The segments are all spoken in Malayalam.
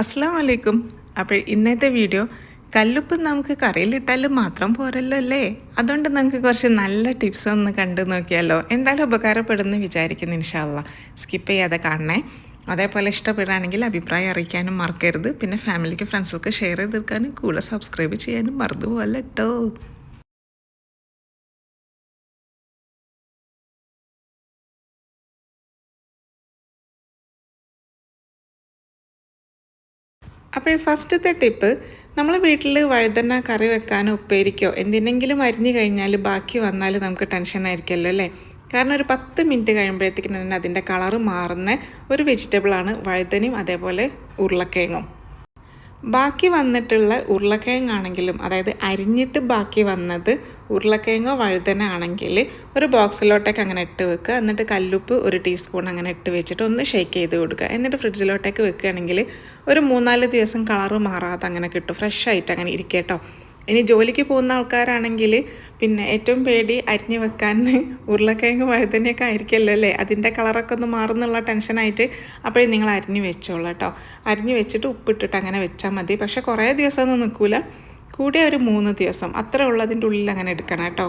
അസ്സാം വലൈക്കും അപ്പോൾ ഇന്നത്തെ വീഡിയോ കല്ലുപ്പ് നമുക്ക് കറിയിലിട്ടാൽ മാത്രം പോരല്ലോ അല്ലേ? അതുകൊണ്ട് നമുക്ക് കുറച്ച് നല്ല ടിപ്സ് ഒന്ന് കണ്ടു നോക്കിയാലോ. എന്തായാലും ഉപകാരപ്പെടുമെന്ന് വിചാരിക്കുന്നു ഇൻഷാല്ല സ്കിപ്പ് ചെയ്യാതെ കാണണേ. അതേപോലെ ഇഷ്ടപ്പെടുകയാണെങ്കിൽ അഭിപ്രായം അറിയിക്കാനും മറക്കരുത്. പിന്നെ ഫാമിലിക്ക് ഫ്രണ്ട്സൊക്കെ ഷെയർ ചെയ്ത് തീർക്കാനും കൂടെ സബ്സ്ക്രൈബ് ചെയ്യാനും മറന്നുപോലെ അപ്പോൾ ഫസ്റ്റത്തെ ടിപ്പ് നമ്മൾ വീട്ടിൽ വഴുതന കറി വെക്കാനോ ഉപ്പേരിക്കോ എന്തിനെങ്കിലും അരിഞ്ഞു കഴിഞ്ഞാൽ ബാക്കി വന്നാൽ നമുക്ക് ടെൻഷൻ ആയിരിക്കുമല്ലോ അല്ലേ? കാരണം ഒരു പത്ത് മിനിറ്റ് കഴിയുമ്പോഴത്തേക്കും തന്നെ അതിന്റെ കളറ് മാറുന്ന ഒരു വെജിറ്റബിളാണ് വഴുതനയും അതേപോലെ ഉരുളക്കിഴങ്ങും. ബാക്കി വന്നിട്ടുള്ള ഉരുളക്കിഴങ്ങാണെങ്കിലും അതായത് അരിഞ്ഞിട്ട് ബാക്കി വന്നത് ഉരുളക്കിഴങ്ങോ വഴുതന ആണെങ്കിൽ ഒരു ബോക്സിലോട്ടേക്ക് അങ്ങനെ ഇട്ട് വെക്കുക. എന്നിട്ട് കല്ലുപ്പ് ഒരു ടീസ്പൂൺ അങ്ങനെ ഇട്ട് വെച്ചിട്ട് ഒന്ന് ഷേക്ക് ചെയ്ത് കൊടുക്കുക. എന്നിട്ട് ഫ്രിഡ്ജിലോട്ടേക്ക് വെക്കുകയാണെങ്കിൽ ഒരു മൂന്നാൽ ദിവസം കളറ് മാറാതെ അങ്ങനെ കിട്ടും. ഫ്രഷ് ആയിട്ട് അങ്ങനെ ഇരിക്കുക കേട്ടോ. ഇനി ജോലിക്ക് പോകുന്ന ആൾക്കാരാണെങ്കിൽ പിന്നെ ഏറ്റവും പേടി അരിഞ്ഞു വെക്കാൻ ഉരുളക്കിഴങ്ങ് വഴുതനയൊക്കെ ആയിരിക്കുമല്ലോ അല്ലേ? അതിന്റെ കളറൊക്കെ ഒന്ന് മാറുന്നുള്ള ടെൻഷനായിട്ട് അപ്പോഴേ നിങ്ങൾ അരിഞ്ഞു വെച്ചോളൂ കേട്ടോ. അരിഞ്ഞു വെച്ചിട്ട് ഉപ്പിട്ടിട്ട് അങ്ങനെ വെച്ചാൽ മതി. പക്ഷേ കുറേ ദിവസമൊന്നും നിൽക്കില്ല കൂടെ ഒരു മൂന്ന് ദിവസം. അത്ര ഉള്ളതിന്റെ ഉള്ളിൽ അങ്ങനെ എടുക്കണം കേട്ടോ.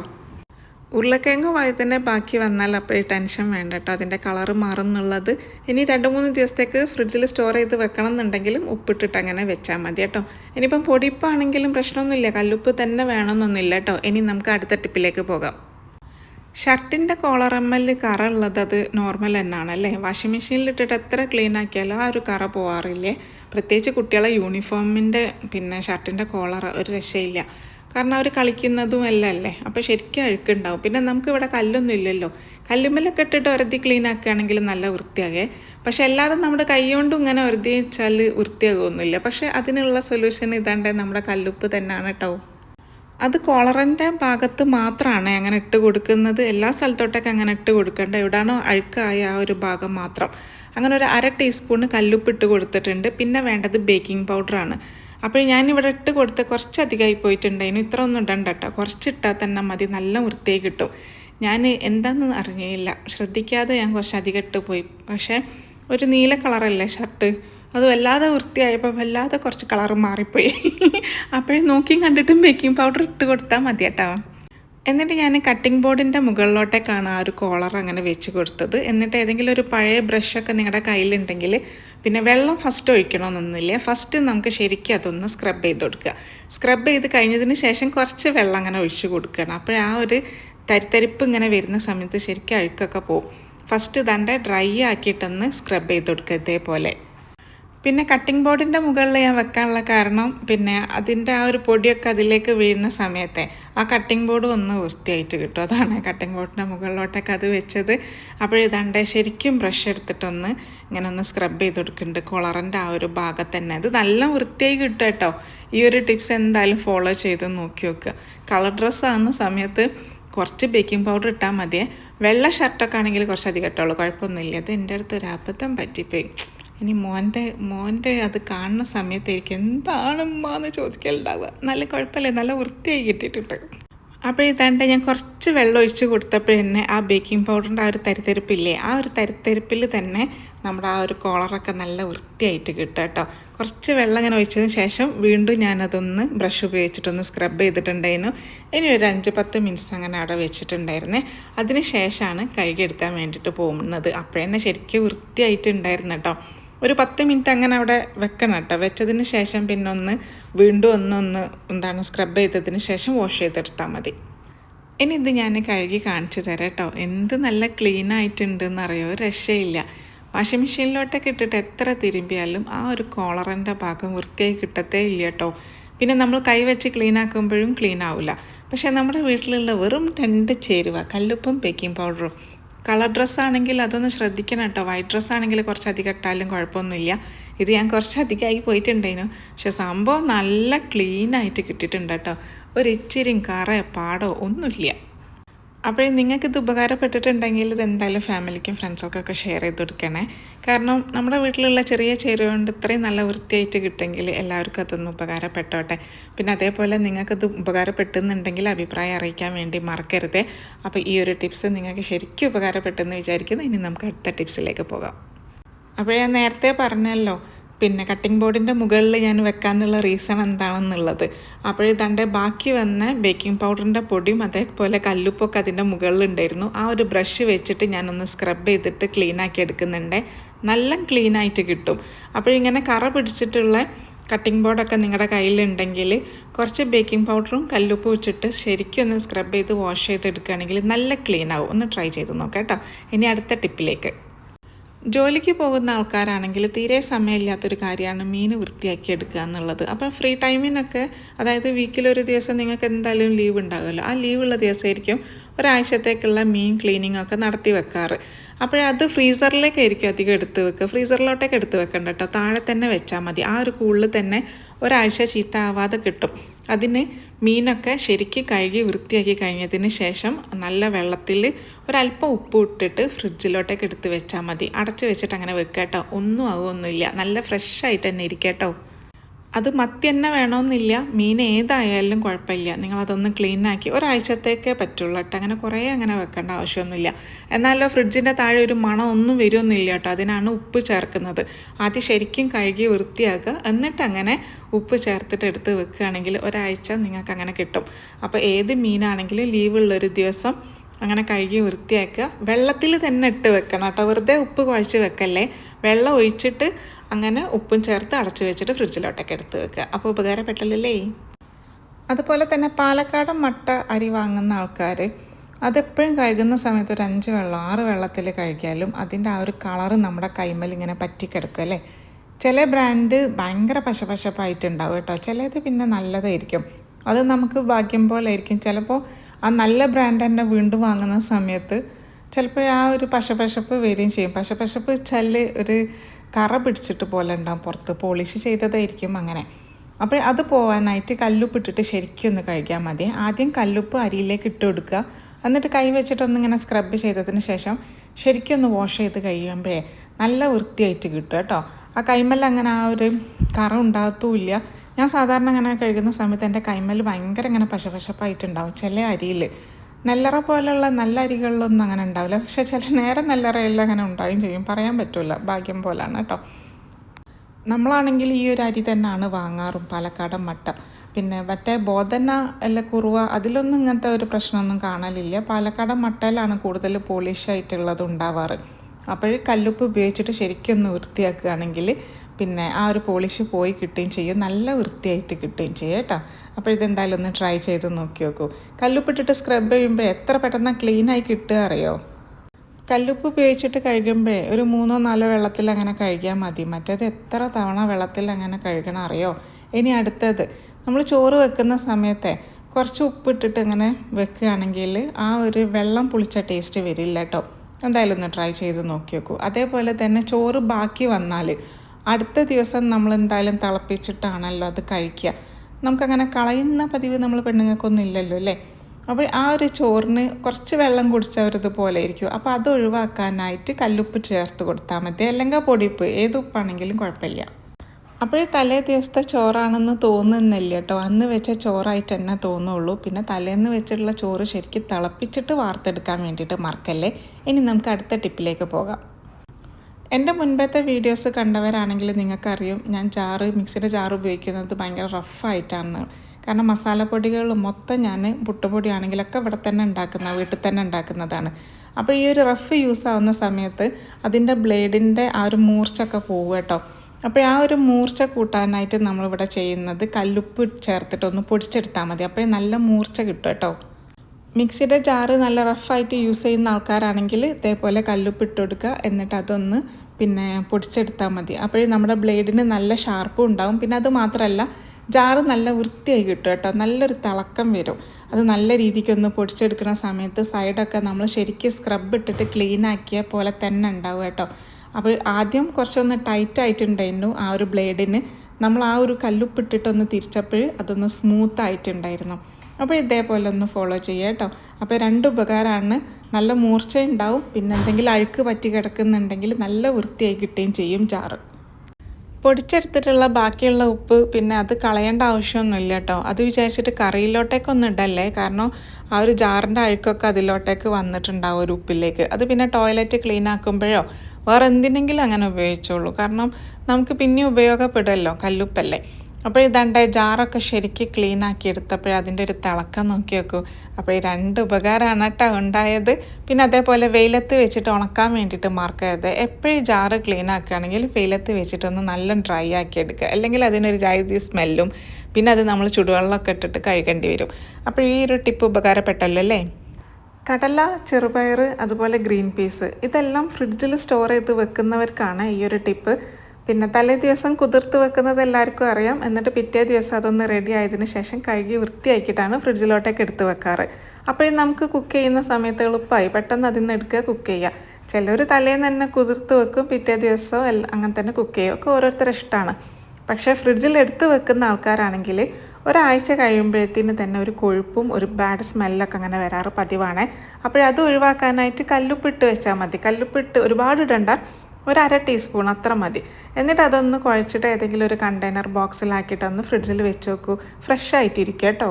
ഉരുളക്കിഴങ്ങ് വഴുതന്നെ ബാക്കി വന്നാൽ അപ്പോഴേ ടെൻഷൻ വേണ്ട കേട്ടോ. അതിന്റെ കളറ് മാറുന്നുള്ളത് ഇനി രണ്ട് മൂന്ന് ദിവസത്തേക്ക് ഫ്രിഡ്ജിൽ സ്റ്റോർ ചെയ്ത് വെക്കണം എന്നുണ്ടെങ്കിലും ഉപ്പിട്ടിട്ട് അങ്ങനെ വെച്ചാൽ മതി കേട്ടോ. ഇനിയിപ്പം പൊടിപ്പാണെങ്കിലും പ്രശ്നമൊന്നുമില്ല. കല്ലുപ്പ് തന്നെ വേണമെന്നൊന്നുമില്ല കേട്ടോ. ഇനി നമുക്ക് അടുത്ത ടിപ്പിലേക്ക് പോകാം. ഷർട്ടിന്റെ കോളറമ്മൽ കറ ഉള്ളത് അത് നോർമൽ തന്നെയാണ് അല്ലേ? വാഷിംഗ് മെഷീനിൽ ഇട്ടിട്ട് എത്ര ക്ലീൻ ആക്കിയാലും ആ ഒരു കറ പോവാറില്ലേ? പ്രത്യേകിച്ച് കുട്ടികളെ യൂണിഫോമിന്റെ പിന്നെ ഷർട്ടിന്റെ കോളർ ഒരു രക്ഷയില്ല. കാരണം അവർ കളിക്കുന്നതും എല്ലാം അല്ലേ? അപ്പോൾ ശരിക്കും അഴുക്കുണ്ടാവും. പിന്നെ നമുക്ക് ഇവിടെ കല്ലൊന്നും ഇല്ലല്ലോ. കല്ലുമ്മലൊക്കെ ഇട്ടിട്ട് ഒരതി ക്ലീൻ ആക്കുകയാണെങ്കിൽ നല്ല വൃത്തിയാകേ. പക്ഷെ അല്ലാതെ നമ്മുടെ കൈ കൊണ്ടും ഇങ്ങനെ ഒരതി വെച്ചാൽ വൃത്തിയാകുമൊന്നുമില്ല പക്ഷെ അതിനുള്ള സൊല്യൂഷൻ ഇതാണ്ട് നമ്മുടെ കല്ലുപ്പ് തന്നെയാണ് കേട്ടോ. അത് കോളറിന്റെ ഭാഗത്ത് മാത്രമാണ് അങ്ങനെ ഇട്ട് കൊടുക്കുന്നത്. എല്ലാ സ്ഥലത്തോട്ടൊക്കെ അങ്ങനെ ഇട്ട് കൊടുക്കേണ്ട. എവിടെയാണോ അഴുക്കായ ആ ഒരു ഭാഗം മാത്രം. അങ്ങനെ ഒരു അര ടീസ്പൂൺ കല്ലുപ്പ് ഇട്ട് കൊടുത്തിട്ടുണ്ട്. പിന്നെ വേണ്ടത് ബേക്കിംഗ് പൗഡറാണ് അപ്പോൾ ഞാനിവിടെ ഇട്ട് കൊടുത്ത് കുറച്ചധികമായി പോയിട്ടുണ്ടായിരുന്നു. ഇത്ര ഒന്നും ഇടണ്ട കേട്ടോ. കുറച്ചിട്ടാൽ തന്നെ മതി. നല്ല വൃത്തിയായി കിട്ടും. ഞാൻ എന്താണെന്ന് അറിഞ്ഞില്ല. ശ്രദ്ധിക്കാതെ ഞാൻ കുറച്ച് അധികം ഇട്ട് പോയി. പക്ഷേ ഒരു നീല കളറല്ലേ ഷർട്ട്? അത് വല്ലാതെ വൃത്തിയായപ്പോൾ വല്ലാതെ കുറച്ച് കളർ മാറിപ്പോയി. അപ്പോഴും നോക്കിയും കണ്ടിട്ടും ബേക്കിംഗ് പൗഡർ ഇട്ട് കൊടുത്താൽ മതി കേട്ടോ. എന്നിട്ട് ഞാൻ കട്ടിംഗ് ബോർഡിന്റെ മുകളിലോട്ടേക്കാണ് ആ ഒരു കോളർ അങ്ങനെ വെച്ച് കൊടുത്തത്. എന്നിട്ട് ഏതെങ്കിലും ഒരു പഴയ ബ്രഷൊക്കെ നിങ്ങളുടെ കയ്യിലുണ്ടെങ്കിൽ പിന്നെ വെള്ളം ഫസ്റ്റ് ഒഴിക്കണമെന്നൊന്നുമില്ല ഫസ്റ്റ് നമുക്ക് ശരിക്കും അതൊന്ന് സ്ക്രബ് ചെയ്ത് കൊടുക്കുക. സ്ക്രബ് ചെയ്ത് കഴിഞ്ഞതിന് ശേഷം കുറച്ച് വെള്ളം അങ്ങനെ ഒഴിച്ച് കൊടുക്കണം അപ്പോൾ ആ ഒരു തരിത്തരിപ്പ് ഇങ്ങനെ വരുന്ന സമയത്ത് ശരിക്കും അഴുക്കൊക്കെ പോകും ഫസ്റ്റ് ദണ്ട ഡ്രൈ ആക്കിയിട്ടൊന്ന് സ്ക്രബ് ചെയ്ത് കൊടുക്കുക ഇതേപോലെ. പിന്നെ കട്ടിംഗ് ബോർഡിന്റെ മുകളിൽ ഞാൻ വെക്കാനുള്ള കാരണം പിന്നെ അതിന്റെ ആ ഒരു പൊടിയൊക്കെ അതിലേക്ക് വീഴുന്ന സമയത്തെ ആ കട്ടിംഗ് ബോർഡ് ഒന്ന് വൃത്തിയായിട്ട് കിട്ടും. അതാണ് കട്ടിംഗ് ബോർഡിന്റെ മുകളിലോട്ടൊക്കെ അത് വെച്ചത്. അപ്പോഴിതാണ്ട് ശരിക്കും ബ്രഷ് എടുത്തിട്ടൊന്ന് ഇങ്ങനെ ഒന്ന് സ്ക്രബ് ചെയ്ത് കൊടുക്കുന്നുണ്ട് കൊളറിന്റെ ആ ഒരു ഭാഗത്ത് തന്നെ. അത് നല്ല വൃത്തിയായി കിട്ടും കേട്ടോ. ഈ ഒരു ടിപ്സ് എന്തായാലും ഫോളോ ചെയ്ത് നോക്കി നോക്കുക കളർ ഡ്രസ്സ് ആകുന്ന സമയത്ത് കുറച്ച് ബേക്കിംഗ് പൗഡർ ഇട്ടാൽ മതിയേ. വെള്ള ഷർട്ടൊക്കെ ആണെങ്കിൽ കുറച്ച് അധികം ഇട്ടുള്ളൂ കുഴപ്പമൊന്നുമില്ല. അത് എന്റെ അടുത്ത് ഒരു അബദ്ധം പറ്റിപ്പോയി. ഇനി മോന്റെ മോന്റെ അത് കാണുന്ന സമയത്ത് എനിക്ക് എന്താണ് ഉമ്മ എന്ന് ചോദിക്കലുണ്ടാവുക. നല്ല കുഴപ്പമില്ല നല്ല വൃത്തിയായി കിട്ടിയിട്ടുണ്ട്. അപ്പോൾ ഇതാണ്ട് ഞാൻ കുറച്ച് വെള്ളം ഒഴിച്ച് കൊടുത്തപ്പോൾ തന്നെ ആ ബേക്കിംഗ് പൗഡറിന്റെ ആ ഒരു തരിത്തരിപ്പില്ലേ ആ ഒരു തരിത്തരിപ്പിൽ തന്നെ നമ്മുടെ ആ ഒരു കോളറൊക്കെ നല്ല വൃത്തിയായിട്ട് കിട്ടും കേട്ടോ. കുറച്ച് വെള്ളം ഇങ്ങനെ ഒഴിച്ചതിന് ശേഷം വീണ്ടും ഞാനതൊന്ന് ബ്രഷ് ഉപയോഗിച്ചിട്ടൊന്ന് സ്ക്രബ് ചെയ്തിട്ടുണ്ടായിരുന്നു. ഇനി ഒരു അഞ്ച് പത്ത് മിനിറ്റ്സ് അങ്ങനെ അവിടെ വെച്ചിട്ടുണ്ടായിരുന്നേ. അതിന് ശേഷമാണ് കഴുകിയെടുക്കാൻ വേണ്ടിയിട്ട് പോകുന്നത്. അപ്പോഴന്നെ ശരിക്കും വൃത്തിയായിട്ടുണ്ടായിരുന്നു കേട്ടോ. ഒരു പത്ത് മിനിറ്റ് അങ്ങനെ അവിടെ വെക്കണം കേട്ടോ. വെച്ചതിന് ശേഷം പിന്നെ ഒന്ന് വീണ്ടും ഒന്നൊന്ന് എന്താണ് സ്ക്രബ് ചെയ്തതിന് ശേഷം വാഷ് ചെയ്തെടുത്താൽ മതി. ഇനി ഇത് ഞാൻ കഴുകി കാണിച്ചു തരാം കേട്ടോ. എന്ത് നല്ല ക്ലീൻ അറിയോ രക്ഷയില്ല. വാഷിംഗ് മെഷീനിലോട്ടൊക്കെ ഇട്ടിട്ട് എത്ര തിരുമ്പിയാലും ആ ഒരു കോളറിന്റെ ഭാഗം വൃത്തിയായി കിട്ടത്തേ ഇല്ല കേട്ടോ. പിന്നെ നമ്മൾ കൈ വെച്ച് ക്ലീൻ ആക്കുമ്പോഴും ക്ലീൻ ആവില്ല പക്ഷേ നമ്മുടെ വീട്ടിലുള്ള വെറും രണ്ട് ചേരുവ കല്ലുപ്പും ബേക്കിംഗ് പൗഡറും കളർ ഡ്രസ്സാണെങ്കിൽ അതൊന്ന് ശ്രദ്ധിക്കണം കേട്ടോ. വൈറ്റ് ഡ്രസ്സാണെങ്കിൽ കുറച്ചധികം ഇട്ടാലും കുഴപ്പമൊന്നുമില്ല. ഇത് ഞാൻ കുറച്ചധികമായി പോയിട്ടുണ്ടായിരുന്നു. പക്ഷെ സംഭവം നല്ല ക്ലീനായിട്ട് കിട്ടിയിട്ടുണ്ട് കേട്ടോ. ഒരിച്ചിരിയും കറയോ പാടോ ഒന്നുമില്ല. അപ്പോൾ നിങ്ങൾക്കിത് ഉപകാരപ്പെട്ടിട്ടുണ്ടെങ്കിൽ ഇത് എന്തായാലും ഫാമിലിക്കും ഫ്രണ്ട്സൊക്കെ ഷെയർ ചെയ്ത് കൊടുക്കണേ. കാരണം നമ്മുടെ വീട്ടിലുള്ള ചെറിയ ചേരുവ കൊണ്ട് ഇത്രയും നല്ല വൃത്തിയായിട്ട് കിട്ടുമെങ്കിൽ എല്ലാവർക്കും അതൊന്ന് ഉപകാരപ്പെട്ടോട്ടെ. പിന്നെ അതേപോലെ നിങ്ങൾക്കത് ഉപകാരപ്പെട്ടെന്നുണ്ടെങ്കിൽ അഭിപ്രായം അറിയിക്കാൻ വേണ്ടി മറക്കരുതേ. അപ്പോൾ ഈ ഒരു ടിപ്സ് നിങ്ങൾക്ക് ശരിക്കും ഉപകാരപ്പെട്ടെന്ന് വിചാരിക്കുന്നു. ഇനി നമുക്ക് അടുത്ത ടിപ്സിലേക്ക് പോകാം. അപ്പോൾ ഞാൻ നേരത്തെ പറഞ്ഞല്ലോ പിന്നെ കട്ടിംഗ് ബോർഡിന്റെ മുകളിൽ ഞാൻ വെക്കാനുള്ള റീസൺ എന്താണെന്നുള്ളത്. അപ്പോഴിതന്റെ ബാക്കി വന്ന ബേക്കിംഗ് പൗഡറിന്റെ പൊടിയും അതേപോലെ കല്ലുപ്പൊക്കെ അതിന്റെ മുകളിലുണ്ടായിരുന്നു. ആ ഒരു ബ്രഷ് വെച്ചിട്ട് ഞാനൊന്ന് സ്ക്രബ് ചെയ്തിട്ട് ക്ലീൻ ആക്കി എടുക്കുന്നുണ്ട്. നല്ല ക്ലീൻ ആയിട്ട് കിട്ടും. അപ്പോഴിങ്ങനെ കറ പിടിച്ചിട്ടുള്ള കട്ടിംഗ് ബോർഡൊക്കെ നിങ്ങളുടെ കയ്യിലുണ്ടെങ്കിൽ കുറച്ച് ബേക്കിംഗ് പൗഡറും കല്ലുപ്പ് വെച്ചിട്ട് ശരിക്കും ഒന്ന് സ്ക്രബ് ചെയ്ത് വാഷ് ചെയ്തെടുക്കുകയാണെങ്കിൽ നല്ല ക്ലീൻ ആവും. ഒന്ന് ട്രൈ ചെയ്ത് നോക്കാം കേട്ടോ. ഇനി അടുത്ത ടിപ്പിലേക്ക് ജോലിക്ക് പോകുന്ന ആൾക്കാരാണെങ്കിൽ തീരെ സമയമില്ലാത്തൊരു കാര്യമാണ് മീൻ വൃത്തിയാക്കി എടുക്കുക എന്നുള്ളത്. അപ്പം ഫ്രീ ടൈമിനൊക്കെ അതായത് വീക്കിൽ ഒരു ദിവസം നിങ്ങൾക്ക് എന്തായാലും ലീവ് ഉണ്ടാകുമല്ലോ. ആ ലീവുള്ള ദിവസമായിരിക്കും ഒരാഴ്ചത്തേക്കുള്ള മീൻ ക്ലീനിങ് ഒക്കെ നടത്തി വെക്കാറ്. അപ്പോഴത് ഫ്രീസറിലേക്കായിരിക്കും അധികം എടുത്ത് വെക്കുക. ഫ്രീസറിലോട്ടേക്ക് എടുത്ത് വെക്കണ്ട കേട്ടോ. താഴെ തന്നെ വെച്ചാൽ മതി. ആ ഒരു കൂളിൽ തന്നെ ഒരാഴ്ച ചീത്ത ആവാതെ കിട്ടും. അതിന് മീനൊക്കെ ശരിക്ക് കഴുകി വൃത്തിയാക്കി കഴിഞ്ഞതിന് ശേഷം നല്ല വെള്ളത്തിൽ ഒരല്പം ഉപ്പ് ഇട്ടിട്ട് ഫ്രിഡ്ജിലോട്ടേക്ക് എടുത്ത് വെച്ചാൽ മതി. അടച്ച് വെച്ചിട്ട് അങ്ങനെ വെക്കുക കേട്ടോ. ഒന്നും ആവുമൊന്നുമില്ല നല്ല ഫ്രഷ് ആയിട്ട് തന്നെ ഇരിക്കുക കേട്ടോ. അത് മത്തി തന്നെ വേണമെന്നില്ല മീൻ ഏതായാലും കുഴപ്പമില്ല. നിങ്ങളതൊന്ന് ക്ലീൻ ആക്കി ഒരാഴ്ചത്തേക്കേ പറ്റുള്ളൂ കേട്ടോ. അങ്ങനെ കുറേ അങ്ങനെ വെക്കേണ്ട ആവശ്യമൊന്നുമില്ല. എന്നാലോ ഫ്രിഡ്ജിന്റെ താഴെ ഒരു മണം ഒന്നും വരുമൊന്നുമില്ല കേട്ടോ. അതിനാണ് ഉപ്പ് ചേർക്കുന്നത്. ആദ്യം ശരിക്കും കഴുകി വൃത്തിയാക്കുക. എന്നിട്ട് അങ്ങനെ ഉപ്പ് ചേർത്തിട്ട് എടുത്ത് വെക്കുകയാണെങ്കിൽ ഒരാഴ്ച നിങ്ങൾക്ക് അങ്ങനെ കിട്ടും. അപ്പോൾ ഏത് മീനാണെങ്കിലും ലീവുള്ളൊരു ദിവസം അങ്ങനെ കഴുകി വൃത്തിയാക്കുക. വെള്ളത്തിൽ തന്നെ ഇട്ട് വെക്കണം കേട്ടോ. വെറുതെ ഉപ്പ് കുഴച്ച് വെക്കല്ലേ? വെള്ളം ഒഴിച്ചിട്ട് അങ്ങനെ ഉപ്പും ചേർത്ത് അടച്ചു വെച്ചിട്ട് ഫ്രിഡ്ജിലോട്ടൊക്കെ എടുത്ത് വെക്കുക. അപ്പോൾ ഉപകാരപ്പെട്ടല്ലേ അതുപോലെ തന്നെ പാലക്കാടൻ മട്ട അരി വാങ്ങുന്ന ആൾക്കാർ അതെപ്പോഴും കഴുകുന്ന സമയത്ത് ഒരു അഞ്ച് വെള്ളം ആറ് വെള്ളത്തിൽ കഴുകിയാലും അതിന്റെ ആ ഒരു കളറ് നമ്മുടെ കൈമൽ ഇങ്ങനെ പറ്റിക്കിടക്കും അല്ലേ? ചില ബ്രാൻഡ് ഭയങ്കര പശപശപ്പായിട്ടുണ്ടാവും കേട്ടോ. ചിലത് പിന്നെ നല്ലതായിരിക്കും. അത് നമുക്ക് ഭാഗ്യം പോലെ ആയിരിക്കും. ചിലപ്പോൾ ആ നല്ല ബ്രാൻഡ് തന്നെ വീണ്ടും വാങ്ങുന്ന സമയത്ത് ചിലപ്പോൾ ആ ഒരു പശപശപ്പ് വരികയും ചെയ്യും. പശപശപ്പ് ചല്ല് ഒരു കറ പിടിച്ചിട്ട് പോലെ ഉണ്ടാവും പുറത്ത്. പോളിഷ് ചെയ്തതായിരിക്കും അങ്ങനെ. അപ്പോൾ അത് പോകാനായിട്ട് കല്ലുപ്പ് ഇട്ടിട്ട് ശരിക്കും ഒന്ന് കഴുകിയാൽ മതി. ആദ്യം കല്ലുപ്പ് അരിയിലേക്ക് ഇട്ട് കൊടുക്കുക. എന്നിട്ട് കൈ വെച്ചിട്ടൊന്ന് ഇങ്ങനെ സ്ക്രബ് ചെയ്തതിന് ശേഷം ശരിക്കും ഒന്ന് വാഷ് ചെയ്ത് കഴിയുമ്പോഴേ നല്ല വൃത്തിയായിട്ട് കിട്ടും കേട്ടോ. ആ കൈമല്ല അങ്ങനെ ആ ഒരു കറ ഉണ്ടാകത്തുമില്ല. ഞാൻ സാധാരണ അങ്ങനെ കഴുകുന്ന സമയത്ത് എന്റെ കൈമല്ല് ഭയങ്കര ഇങ്ങനെ പശപശപ്പായിട്ടുണ്ടാവും ചില അരിയിൽ. നെല്ലറ പോലുള്ള നല്ല അരികളിലൊന്നും അങ്ങനെ ഉണ്ടാവില്ല. പക്ഷേ ചില നേരം നെല്ലറയെല്ലാം അങ്ങനെ ഉണ്ടാവുകയും ചെയ്യും. പറയാൻ പറ്റില്ല ഭാഗ്യം പോലാണ് കേട്ടോ. നമ്മളാണെങ്കിൽ ഈ ഒരു അരി തന്നെയാണ് വാങ്ങാറും. പാലക്കാടൻ മട്ട. പിന്നെ മറ്റേ ബോധന അല്ല കുറുവ അതിലൊന്നും ഇങ്ങനത്തെ ഒരു പ്രശ്നമൊന്നും കാണലില്ല. പാലക്കാടൻ മട്ടയിലാണ് കൂടുതൽ പോളിഷ് ആയിട്ടുള്ളത് ഉണ്ടാവാറ്. അപ്പോൾ കല്ലുപ്പ് ഉപയോഗിച്ചിട്ട് ശരിക്കും ഒന്ന് വൃത്തിയാക്കുകയാണെങ്കിൽ പിന്നെ ആ ഒരു പോളിഷ് പോയി കിട്ടുകയും ചെയ്യും. നല്ല വൃത്തിയായിട്ട് കിട്ടുകയും ചെയ്യും കേട്ടോ. അപ്പോൾ ഇതെന്തായാലും ഒന്ന് ട്രൈ ചെയ്ത് നോക്കി നോക്കൂ. കല്ലുപ്പിട്ടിട്ട് സ്ക്രബ് ചെയ്യുമ്പോൾ എത്ര പെട്ടെന്ന് ക്ലീനായി കിട്ടുക അറിയോ? കല്ലുപ്പ് ഉപയോഗിച്ചിട്ട് കഴുകുമ്പോഴേ ഒരു മൂന്നോ നാലോ വെള്ളത്തിൽ അങ്ങനെ കഴുകിയാൽ മതി. മറ്റേത് എത്ര തവണ വെള്ളത്തിൽ അങ്ങനെ കഴുകണം അറിയോ? ഇനി അടുത്തത് നമ്മൾ ചോറ് വെക്കുന്ന സമയത്തെ കുറച്ച് ഉപ്പിട്ടിട്ട് ഇങ്ങനെ വെക്കുകയാണെങ്കിൽ ആ ഒരു വെള്ളം പുളിച്ച ടേസ്റ്റ് വരില്ല കേട്ടോ. എന്തായാലും ഒന്ന് ട്രൈ ചെയ്ത് നോക്കി നോക്കൂ. അതേപോലെ തന്നെ ചോറ് ബാക്കി വന്നാൽ അടുത്ത ദിവസം നമ്മൾ എന്തായാലും തിളപ്പിച്ചിട്ടാണല്ലോ അത് കഴിക്കുക. നമുക്കങ്ങനെ കളയുന്ന പതിവ് നമ്മൾ പെണ്ണുങ്ങൾക്കൊന്നും ഇല്ലല്ലോ അല്ലേ? അപ്പോൾ ആ ഒരു ചോറിന് കുറച്ച് വെള്ളം കുടിച്ചവരിതുപോലെ ഇരിക്കും അപ്പോൾ അത് ഒഴിവാക്കാനായിട്ട് കല്ലുപ്പ് ചേർത്ത് കൊടുത്താൽ മതി. അല്ലെങ്കിൽ പൊടിപ്പ് ഏത് ഉപ്പാണെങ്കിലും കുഴപ്പമില്ല. അപ്പോൾ തലേ ദിവസത്തെ ചോറാണെന്ന് തോന്നുന്നില്ല കേട്ടോ. അന്ന് വെച്ച ചോറായിട്ട് തന്നെ തോന്നുള്ളൂ. പിന്നെ തലേന്ന് വെച്ചിട്ടുള്ള ചോറ് ശരിക്കും തിളപ്പിച്ചിട്ട് വാർത്തെടുക്കാൻ വേണ്ടിയിട്ട് മറക്കല്ലേ? ഇനി നമുക്ക് അടുത്ത ടിപ്പിലേക്ക് പോകാം. എന്റെ മുൻപത്തെ വീഡിയോസ് കണ്ടവരാണെങ്കിൽ നിങ്ങൾക്കറിയും ഞാൻ ജാറ് മിക്സിയുടെ ജാറ് ഉപയോഗിക്കുന്നത് ഭയങ്കര റഫായിട്ടാണ്. കാരണം മസാലപ്പൊടികൾ മൊത്തം ഞാൻ പുട്ടുപൊടിയാണെങ്കിലൊക്കെ ഇവിടെ തന്നെ ഉണ്ടാക്കുന്ന വീട്ടിൽ തന്നെ ഉണ്ടാക്കുന്നതാണ്. അപ്പോൾ ഈ ഒരു റഫ് യൂസ് ആവുന്ന സമയത്ത് അതിന്റെ ബ്ലേഡിന്റെ ആ ഒരു മൂർച്ചൊക്കെ പോകും കേട്ടോ. അപ്പോൾ ആ ഒരു മൂർച്ച കൂട്ടാനായിട്ട് നമ്മളിവിടെ ചെയ്യുന്നത് കല്ലുപ്പ് ചേർത്തിട്ട് ഒന്ന് പൊടിച്ചെടുത്താൽ മതി. അപ്പോഴേ നല്ല മൂർച്ച കിട്ടും കേട്ടോ. മിക്സിയുടെ ജാറ് നല്ല റഫായിട്ട് യൂസ് ചെയ്യുന്ന ആൾക്കാരാണെങ്കിൽ ഇതേപോലെ കല്ലുപ്പ് ഇട്ട് കൊടുക്കുക. എന്നിട്ട് അതൊന്ന് പിന്നെ പൊടിച്ചെടുത്താൽ മതി. അപ്പോഴേ നമ്മുടെ ബ്ലേഡിന് നല്ല ഷാർപ്പും ഉണ്ടാവും. പിന്നെ അത് മാത്രമല്ല ജാറ് നല്ല വൃത്തിയായി കിട്ടും കേട്ടോ. നല്ലൊരു തിളക്കം വരും. അത് നല്ല രീതിക്കൊന്ന് പൊടിച്ചെടുക്കുന്ന സമയത്ത് സൈഡൊക്കെ നമ്മൾ ശരിക്കും സ്ക്രബ് ഇട്ടിട്ട് ക്ലീൻ ആക്കിയ പോലെ തന്നെ ഉണ്ടാവും കേട്ടോ. അപ്പോൾ ആദ്യം കുറച്ചൊന്ന് ടൈറ്റ് ആയിട്ടുണ്ടായിരുന്നു ആ ഒരു ബ്ലേഡിന്. നമ്മൾ ആ ഒരു കല്ലുപ്പിട്ടിട്ടൊന്ന് തിരിച്ചപ്പോൾ അതൊന്ന് സ്മൂത്ത് ആയിട്ടുണ്ടായിരുന്നു. അപ്പോൾ ഇതേപോലെ ഒന്ന് ഫോളോ ചെയ്യാം കേട്ടോ. അപ്പോൾ രണ്ട് ഉപകാരമാണ്. നല്ല മൂർച്ച ഉണ്ടാവും. പിന്നെ എന്തെങ്കിലും അഴുക്ക് പറ്റി കിടക്കുന്നുണ്ടെങ്കിൽ നല്ല വൃത്തിയായി കിട്ടുകയും ചെയ്യും ചാറ്. പൊടിച്ചെടുത്തിട്ടുള്ള ബാക്കിയുള്ള ഉപ്പ് പിന്നെ അത് കളയേണ്ട ആവശ്യമൊന്നുമില്ല കേട്ടോ. അത് വിചാരിച്ചിട്ട് കറിയിലോട്ടേക്കൊന്നും ഇടല്ലേ? കാരണം ആ ഒരു ജാറിന്റെ അഴുക്കൊക്കെ അതിലോട്ടേക്ക് വന്നിട്ടുണ്ടാവും ഒരു ഉപ്പിലേക്ക്. അത് പിന്നെ ടോയ്ലറ്റ് ക്ലീൻ ആക്കുമ്പോഴോ വേറെ എന്തിനെങ്കിലും അങ്ങനെ ഉപയോഗിച്ചോളൂ. കാരണം നമുക്ക് പിന്നെ ഉപയോഗപ്പെടുമല്ലോ കല്ലുപ്പല്ലേ? അപ്പോൾ ഇതണ്ട ജാറൊക്കെ ശരിക്ക് ക്ലീൻ ആക്കി എടുത്തപ്പോൾ അതിന്റെ ഒരു തിളക്കം നോക്കി നോക്കൂ അപ്പോൾ ഈ രണ്ട് ഉപകാരമാണ് കേട്ടോ ഉണ്ടായത്. പിന്നെ അതേപോലെ വെയിലത്ത് വെച്ചിട്ട് ഉണക്കാൻ വേണ്ടിയിട്ട് മാർക്ക് എപ്പോഴും ജാറ് ക്ലീൻ ആക്കുകയാണെങ്കിൽ വെയിലത്ത് വെച്ചിട്ടൊന്ന് നല്ല ഡ്രൈ ആക്കി എടുക്കുക. അല്ലെങ്കിൽ അതിനൊരു ജാതി സ്മെല്ലും പിന്നെ അത് നമ്മൾ ചുടുവെള്ളമൊക്കെ ഇട്ടിട്ട് കഴുകേണ്ടി വരും. അപ്പോൾ ഈ ഒരു ടിപ്പ് ഉപകാരപ്പെട്ടല്ലോ അല്ലേ? കടല ചെറുപയർ അതുപോലെ ഗ്രീൻ പീസ് ഇതെല്ലാം ഫ്രിഡ്ജിൽ സ്റ്റോർ ചെയ്ത് വെക്കുന്നവർക്കാണ് ഈ ഒരു ടിപ്പ് പിന്നെ തലേ ദിവസം കുതിർത്ത് വെക്കുന്നത് എല്ലാവർക്കും അറിയാം. എന്നിട്ട് പിറ്റേ ദിവസം അതൊന്ന് റെഡി ആയതിനു ശേഷം കഴുകി വൃത്തിയാക്കിയിട്ടാണ് ഫ്രിഡ്ജിലോട്ടേക്ക് എടുത്ത് വെക്കാറ്. അപ്പോഴും നമുക്ക് കുക്ക് ചെയ്യുന്ന സമയത്ത് എളുപ്പമായി പെട്ടെന്ന് അതിൽ നിന്ന് എടുക്കുക കുക്ക് ചെയ്യുക. ചിലർ തലേന്ന് തന്നെ കുതിർത്ത് വെക്കും പിറ്റേ ദിവസം അങ്ങനെ തന്നെ കുക്ക് ചെയ്യും. ഒക്കെ ഓരോരുത്തരുടെ ഇഷ്ടമാണ് പക്ഷേ ഫ്രിഡ്ജിൽ എടുത്ത് വെക്കുന്ന ആൾക്കാരാണെങ്കിൽ ഒരാഴ്ച കഴിയുമ്പോഴത്തേന് തന്നെ ഒരു കൊഴുപ്പും ഒരു ബാഡ് സ്മെല്ലൊക്കെ അങ്ങനെ വരാറ് പതിവാണ്. അപ്പോഴത് ഒഴിവാക്കാനായിട്ട് കല്ലുപ്പിട്ട് വെച്ചാൽ മതി. കല്ലുപ്പിട്ട് ഒരുപാട് ഇടണ്ട. ഒരു അര ടീസ്പൂൺ അത്ര മതി. എന്നിട്ട് അതൊന്ന് കുഴച്ചിട്ട് ഏതെങ്കിലും ഒരു കണ്ടെയ്നർ ബോക്സിലാക്കിയിട്ട് ഒന്ന് ഫ്രിഡ്ജിൽ വെച്ച് നോക്കൂ. ഫ്രഷ് ആയിട്ടിരിക്കുക കേട്ടോ.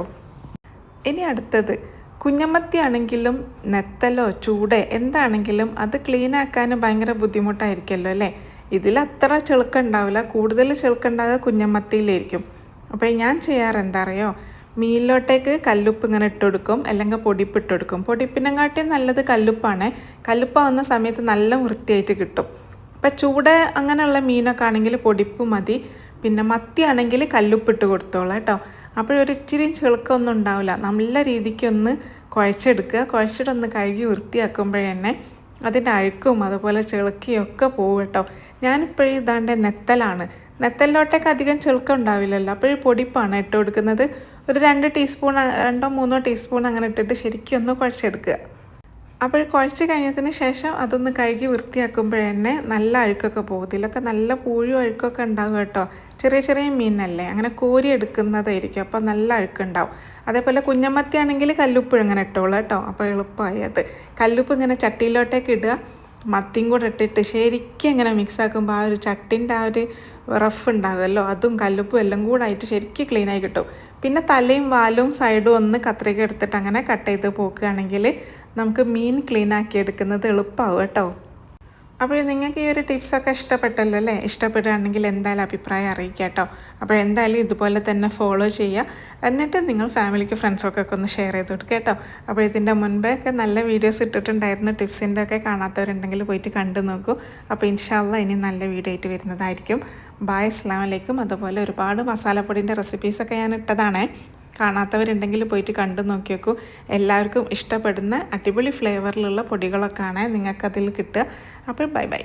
ഇനി അടുത്തത്. കുഞ്ഞമ്മത്തി ആണെങ്കിലും നെത്തലോ ചൂട് എന്താണെങ്കിലും അത് ക്ലീൻ ആക്കാൻ ഭയങ്കര ബുദ്ധിമുട്ടായിരിക്കുമല്ലോ അല്ലേ? ഇതിൽ അത്ര ചെളുക്കുണ്ടാവില്ല കൂടുതൽ ചെളുക്കുണ്ടാകുക കുഞ്ഞമ്മത്തിയിലായിരിക്കും. അപ്പോൾ ഞാൻ ചെയ്യാറ് എന്താ അറിയോ? മീനിലോട്ടേക്ക് കല്ലുപ്പ് ഇങ്ങനെ ഇട്ട് കൊടുക്കും. അല്ലെങ്കിൽ പൊടിപ്പ് ഇട്ടുകൊടുക്കും പൊടിപ്പിനെക്കാട്ടിയും നല്ലത് കല്ലുപ്പാണ്. കല്ലുപ്പാവുന്ന സമയത്ത് നല്ല വൃത്തിയായിട്ട് കിട്ടും. ഇപ്പം ചൂട് അങ്ങനെയുള്ള മീനൊക്കെ ആണെങ്കിൽ പൊടിപ്പ് മതി. പിന്നെ മത്തി ആണെങ്കിൽ കല്ലുപ്പിട്ട് കൊടുത്തോളാം കേട്ടോ. അപ്പോഴൊരു ഇച്ചിരി ചെളുക്കൊന്നും ഉണ്ടാവില്ല. നല്ല രീതിക്കൊന്ന് കുഴച്ചെടുക്കുക. കുഴച്ചിട്ടൊന്ന് കഴുകി വൃത്തിയാക്കുമ്പോഴന്നെ അതിന്റെ അഴുക്കും അതുപോലെ ചെളുക്കിയും ഒക്കെ പോകും കേട്ടോ. ഞാനിപ്പോഴും ഇതാണ്ട് നെത്തലാണ്. നെത്തലിലോട്ടേക്ക് അധികം ചെളുക്കം ഉണ്ടാവില്ലല്ലോ. അപ്പോഴും പൊടിപ്പാണ് ഇട്ടുകൊടുക്കുന്നത് ഒരു രണ്ട് ടീസ്പൂൺ രണ്ടോ മൂന്നോ ടീസ്പൂൺ അങ്ങനെ ഇട്ടിട്ട് ശരിക്കും ഒന്ന് കുഴച്ചെടുക്കുക. അപ്പോൾ കുഴച്ച് കഴിഞ്ഞതിന് ശേഷം അതൊന്ന് കഴുകി വൃത്തിയാക്കുമ്പോഴന്നെ നല്ല അഴുക്കൊക്കെ പോകും. ഇതിലൊക്കെ നല്ല പൂഴും അഴുക്കൊക്കെ ഉണ്ടാകും കേട്ടോ. ചെറിയ ചെറിയ മീനല്ലേ? അങ്ങനെ കോരി എടുക്കുന്നതായിരിക്കും. അപ്പോൾ നല്ല അഴുക്കുണ്ടാവും. അതേപോലെ കുഞ്ഞമ്മത്തി ആണെങ്കിൽ കല്ലുപ്പ് ഇങ്ങനെ ഇട്ടോളൂ കേട്ടോ. അപ്പോൾ എളുപ്പമായി അത്. കല്ലുപ്പ് ഇങ്ങനെ ചട്ടിയിലോട്ടേക്ക് ഇടുക. മത്തിയും കൂടെ ഇട്ടിട്ട് ശരിക്കും ഇങ്ങനെ മിക്സ് ആക്കുമ്പോൾ ആ ഒരു ചട്ടിന്റെ ആ ഒരു റഫ് ഉണ്ടാകുമല്ലോ. അതും കല്ലുപ്പും എല്ലാം കൂടെ ആയിട്ട് ശരിക്കും ക്ലീനായി കിട്ടും. പിന്നെ തലയും വാലും സൈഡും ഒന്ന് കത്രിക എടുത്തിട്ട് അങ്ങനെ കട്ട് ചെയ്ത് പോക്കുകയാണെങ്കിൽ നമുക്ക് മീൻ ക്ലീൻ ആക്കി എടുക്കുന്നത് എളുപ്പമാവും കേട്ടോ. അപ്പോൾ നിങ്ങൾക്ക് ഈ ഒരു ടിപ്സൊക്കെ ഇഷ്ടപ്പെട്ടല്ലോ അല്ലേ? ഇഷ്ടപ്പെടുകയാണെങ്കിൽ എന്തായാലും അഭിപ്രായം അറിയിക്കുക കേട്ടോ. അപ്പോൾ എന്തായാലും ഇതുപോലെ തന്നെ ഫോളോ ചെയ്യുക. എന്നിട്ട് നിങ്ങൾ ഫാമിലിക്ക് ഫ്രണ്ട്സൊക്കെ ഒന്ന് ഷെയർ ചെയ്ത് കൊടുക്കുക കേട്ടോ. അപ്പോൾ ഇതിന്റെ മുൻപേ ഒക്കെ നല്ല വീഡിയോസ് ഇട്ടിട്ടുണ്ടായിരുന്നു. ടിപ്സിന്റെ ഒക്കെ കാണാത്തവരുണ്ടെങ്കിൽ പോയിട്ട് കണ്ടു നോക്കൂ. അപ്പോൾ ഇൻഷാല്ല ഇനി നല്ല വീഡിയോ ആയിട്ട് വരുന്നതായിരിക്കും. ബായ് അസ്ലാമലേക്കും അതുപോലെ ഒരുപാട് മസാലപ്പൊടിന്റെ റെസിപ്പീസൊക്കെ ഞാൻ ഇട്ടതാണേ. കാണാത്തവരുണ്ടെങ്കിൽ പോയിട്ട് കണ്ടു നോക്കി നോക്കൂ എല്ലാവർക്കും ഇഷ്ടപ്പെടുന്ന അടിപൊളി ഫ്ലേവറിലുള്ള പൊടികളൊക്കെയാണ് നിങ്ങൾക്കതിൽ കിട്ടുക. അപ്പോൾ ബൈ ബൈ.